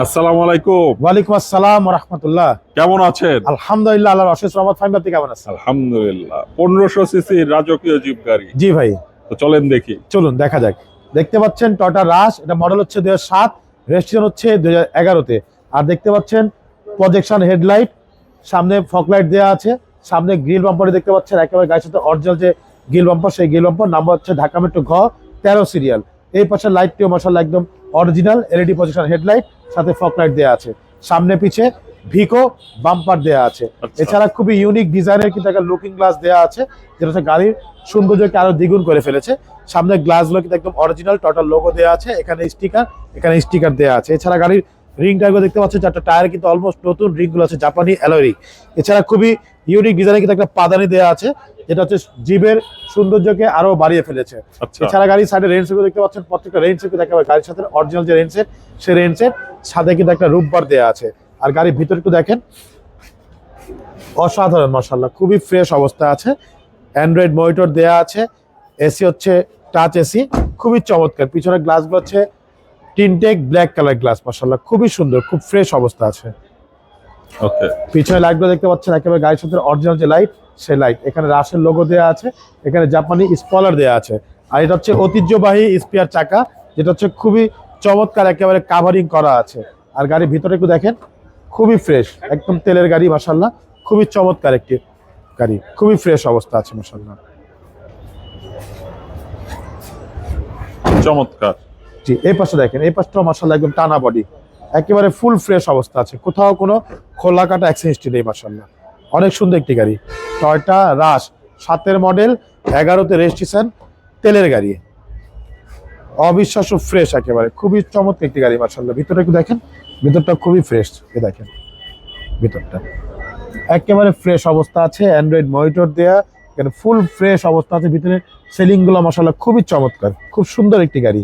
আসসালামু আলাইকুম। ওয়ালাইকুম আসসালাম রহমতুল্লাহ কেমন আছেন? আলহামদুলিল্লাহ আল্লাহ অশেষ রহমত ফাইম আপনি কেমন আছেন? আলহামদুলিল্লাহ। পনেরোশো সিসি রাজকীয় জিপ গাড়ি। জি ভাই। তো চলেন দেখি। চলুন দেখা যাক। দেখতে পাচ্ছেন টয়টা রাশ এটা মডেল হচ্ছে দুই হাজার সাত রেজিস্ট্রেশন হচ্ছে দুই হাজার এগারোতে। আর দেখতে পাচ্ছেন প্রজেকশন হেডলাইট সামনে ফকলাইট দেওয়া আছে সামনে গ্রিল বাম্পারে দেখতে পাচ্ছেন একেবারে গাড়ির সাথে অরিজিনাল যে গ্রিল বাম্পার সেই গ্রিল বাম্পার নাম্বার হচ্ছে ঢাকা মেট্রো ঘ তেরো সিরিয়াল এই পাশে লাইটটিও মশাল একদম অরিজিনাল এলইডি প্রজেকশন হেডলাইট সাথে ফকলাইট দেওয়া আছে। সামনে পিছে ভিকো বাম্পার দেওয়া আছে। আচ্ছা। এছাড়া খুবই ইউনিক ডিজাইনের কিন্তু একটা লুকিং গ্লাস দেওয়া আছে যেটা হচ্ছে গাড়ির সৌন্দর্যকে আরও দ্বিগুণ করে ফেলেছে। সামনে গ্লাসগুলো কিন্তু একদম অরিজিনাল টোটাল লোগো দেওয়া আছে এখানে স্টিকার এখানে স্টিকার দেওয়া আছে। এছাড়া গাড়ির রিং টায়ারগুলো দেখতে পাচ্ছেন চারটা টায়ার কিন্তু অলমোস্ট নতুন রিংগুলো আছে জাপানি অ্যালয় রিং এছাড়া খুবই ইউনিক ডিজাইনের কিন্তু একটা পাদানি দেওয়া আছে যেটা হচ্ছে জিবের সৌন্দর্যকে আরও বাড়িয়ে ফেলেছে। আচ্ছা। এছাড়া গাড়ির সাইডে রেঞ্জ সেট দেখতে পাচ্ছেন প্রত্যেকটা রেঞ্জ সেট দেখা গাড়ির সাথে অরিজিনাল যে রেঞ্জ সেট সেই রেঞ্জ সেট সাথে কিন্তু একটা রূপবার দেওয়া আছে। আর গাড়ির ভিতরে একটু দেখেন অসাধারণ মার্শাল্লাহ খুবই ফ্রেশ অবস্থা আছে। অ্যান্ড্রয়েড মনিটর দেওয়া আছে এসি হচ্ছে টাচ এসি খুবই চমৎকার। পিছনের গ্লাসগুলো হচ্ছে টিনটেক ব্ল্যাক কালার গ্লাস মার্শাল্লাহ খুবই সুন্দর খুব ফ্রেশ অবস্থা আছে। ওকে পিছনে লাইটগুলো দেখতে পাচ্ছেন একেবারে গাড়ির সাথে অরিজিনাল যে লাইট সেই লাইট এখানে রাশের লোগো দেওয়া আছে এখানে জাপানি স্পলার দেওয়া আছে। আর এটা হচ্ছে ঐতিহ্যবাহী স্পিয়ার চাকা যেটা হচ্ছে খুবই চমৎকার একেবারে কাভারিং করা আছে। আর গাড়ির ভিতরে একটু দেখেন খুবই ফ্রেশ একদম তেলের গাড়ি মাসাল্লাহ খুবই চমৎকার একটি গাড়ি খুবই ফ্রেশ অবস্থা আছে মাসাল্লাহ চমৎকার। জি এই পাশে দেখেন এই পাশটাও মাসাল্লাহ একদম টানা বডি একেবারে ফুল ফ্রেশ অবস্থা আছে। কোথাও কোনো খোলা কাটা অ্যাক্সিডেন্ট নেই মাসাল্লাহ অনেক সুন্দর একটি গাড়ি। টয়টা রাশ সাতের মডেল এগারোতে রেজিস্ট্রেশন তেলের গাড়ি। অবিশ্বাস্য ফ্রেশ একেবারে। খুবই চমৎকার একটি গাড়ি মাসাল্লাহ ভিতরে একটু দেখেন। ভিতরটা খুবই ফ্রেশ এ দেখেন। ভিতরটা। একেবারে ফ্রেশ অবস্থা আছে। অ্যান্ড্রয়েড মনিটর দেয়া। এখানে ফুল ফ্রেশ অবস্থা আছে। ভিতরে সেলিংগুলো মশালা খুবই চমৎকার। খুব সুন্দর একটি গাড়ি।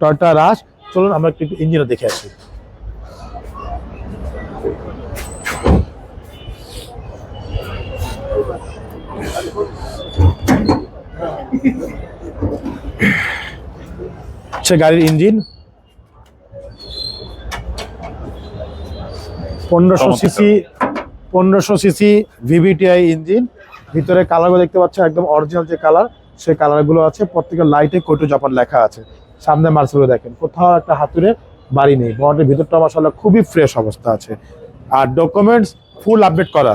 টয়টা রাশ চলুন আমরা একটু ইঞ্জিনও দেখে আসি। হচ্ছে গাড়ির ইঞ্জিন? পনেরোশো সিসি পনেরোশো সিসি ভিভিটিআই ইঞ্জিন। ভিতরে কালারগুলো দেখতে পাচ্ছেন একদম অরিজিনাল যে কালার সেই কালারগুলো আছে। প্রত্যেকের লাইটে কোটো জাপান লেখা আছে। সামনে মার্সেলগুলো দেখেন। কোথাও একটা হাতুরে বাড়ি নেই। বনের ভিতরটা মাসাল্লাহ খুবই ফ্রেশ অবস্থা আছে। আর ডকুমেন্টস ফুল আপডেট করা।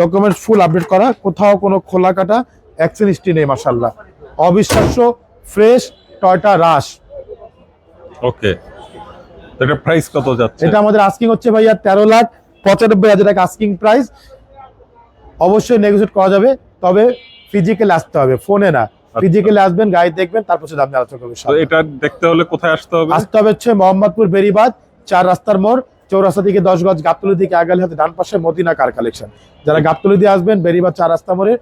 ডকুমেন্টস ফুল আপডেট করা। কোথাও কোনো খোলা কাটা অ্যাক্সিডেন্ট হিস্ট্রি নেই মাসাল্লাহ অবিশ্বাস্য ফ্রেশ টয়টা রাশ ওকে। এটা প্রাইস কত যাচ্ছে? এটা আমাদের আস্কিং হচ্ছে ভাইয়া তেরো লাখ পঁচানব্বই হাজার টাকা আস্কিং প্রাইস অবশ্যই নেগোসিয়েট করা যাবে তবে ফিজিক্যালি আসতে হবে ফোনে না। ফিজিক্যালি আসবেন গাড়ি দেখবেন তারপর সে দাম আলোচনা করবে তো এটা দেখতে হলে কোথায় আসতে হবে? আসতে হবে হচ্ছে মোহাম্মদপুর বেরিবাদ চার রাস্তার মোড় চৌরাস্তা থেকে দশ গজ গাবতলি থেকে আগালে হাতে ডান পাশে মদিনা কার কালেকশন। যারা গাবতলি দিয়ে আসবেন বেরিবাদ চার রাস্তা মোড়ে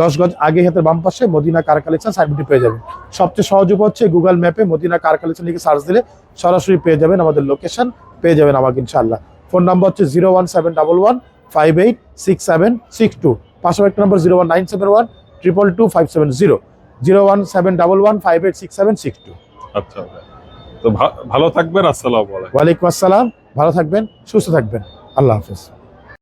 দশ গজ আগে হাতে বাম পাশে মদিনা কার কালেকশন সাইডটি পেয়ে যাবেন। সবচেয়ে সহজ উপায় হচ্ছে গুগল ম্যাপে মদিনা কার কালেকশন লিখে সার্চ দিলে সরাসরি পেয়ে যাবেন আমাদের লোকেশন পেয়ে যাবেন আমাকে ইনশাল্লাহ ফোন নাম্বার হচ্ছে zero one seven double one five eight six seven six two পাশাপাশি নম্বর zero one nine seven one triple two five seven zero zero one seven double one five eight six seven six two. আচ্ছা তো ভা- ভালো থাকবেন আসসালাম আলাইকুম। ওয়ালাইকুম আসসালাম ভালো থাকবেন সুস্থ থাকবেন। আল্লাহ হাফিজ।